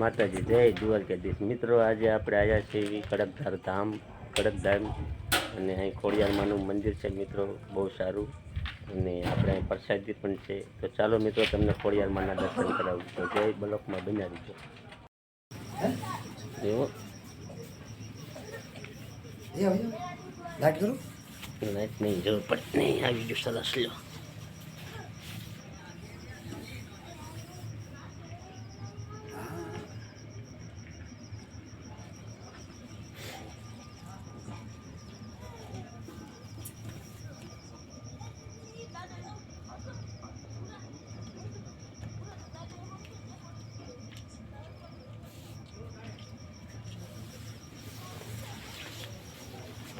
માતાજી જય દ્વારકાધીશ. મિત્રો આજે આપણે આવ્યા છીએ કડકધાર ધામ કડકધામ અને અહીં ખોડિયારમાનું મંદિર છે. મિત્રો બહુ સારું અને આપણે અહીં પ્રસાદી પણ છે. તો ચાલો મિત્રો તમને ખોડિયારમાના દર્શન કરાવું. તો જય બ્લોકમાં બન્યા રહીજો. એવો લાઈટ નહીં જરૂર પડે નહીં આવી ગયો સરસ લો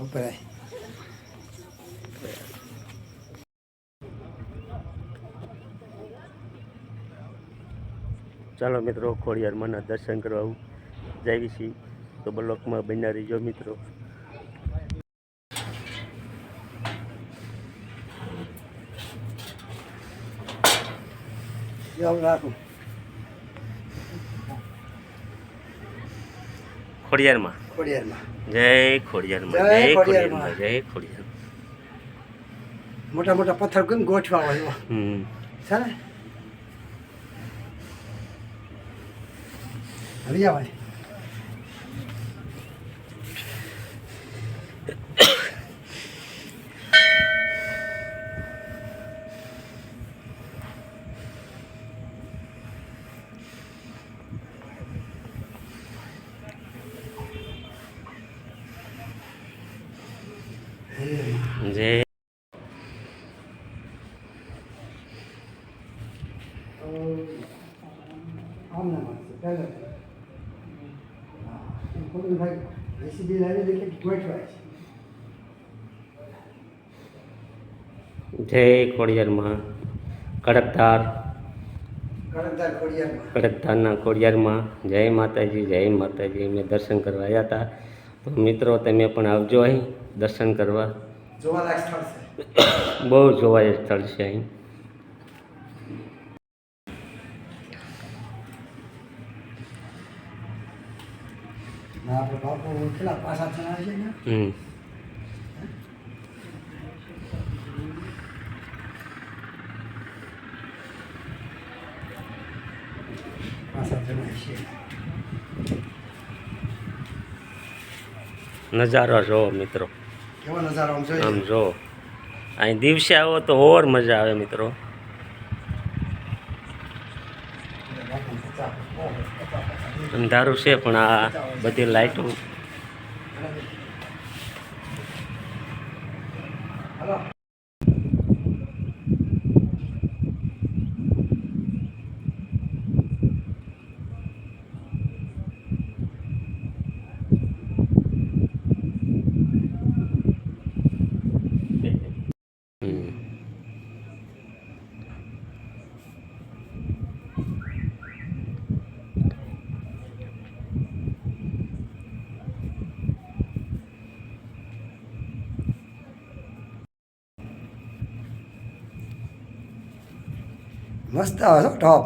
ઉપર આય. ચાલો મિત્રો ખોડિયારમાંના દર્શન કરવા જાવી છીએ તો બ્લોકમાં બન્યા રહીજો મિત્રો. રાખું. ખોડિયારમાં. ખોડિયારમાં. જય ખોડિયારમાં જય ખોડિયારમાં. જય ખોડિયાર મોટા મોટા પથ્થર કેમ ગોઠવા હોય હમ. છે ને આવી આમ ના માનશે હા ખોટું ભાઈ રેસીપી લાવી એટલે ગોઠવાય છે જય ખોડિયારમાં. કડકધાર. કડકદાર ખોડિયારમાં કડકધારના ખોડિયારમાં. જય માતાજી જય માતાજી. અમે દર્શન કરવા આવ્યા હતા તો મિત્રો તમે પણ આવજો અહીં દર્શન કરવા. જોવાલાયક સ્થળ છે. બહુ જોવાય સ્થળ છે અહીં. ના આપણે બાપુ કેટલા પાછા ચણા છે ને? નજારો જોવો મિત્રો. આમ જો અહીં દિવસે આવો તો ઓર મજા આવે મિત્રો. અંધારું છે પણ આ બધી લાઇટો હાલો હમ મસ્ત આવે છો ટોપ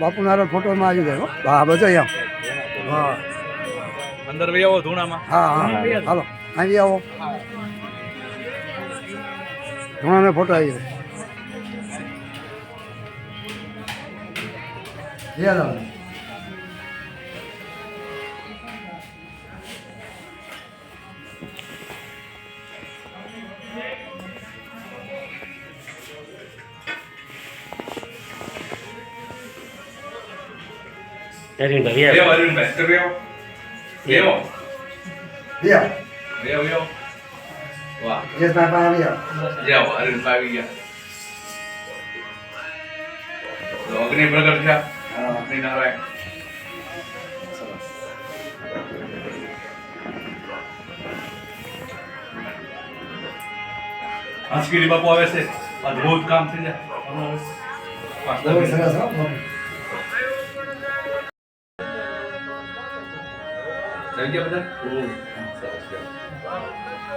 બાપુ નારો ફોટોમાં આવી જાય હો. બધો એમ હા. અંદર ભાઈ આવો ધૂણામાં. હા હા. હાલો અહીં આવો. ઘણાનો ફોટો આવી જાય લે. અરવિંદભાઈ આવો. અરવિંદભાઈ અંદર વહી આવો વહી આવો લે આવો. વહી પાસે આવી આવો જય આવો અરવિંદભાઈ આવી ગયા અગ્નિ પ્રગટ થયા. અગ્નિ નારાયણ હંસગીરી બાપુ આવે છે અદભુત કામ થઈ જાય. સરસ હો બહુ. જય આવી ગયા બધા સરસ ચાલો.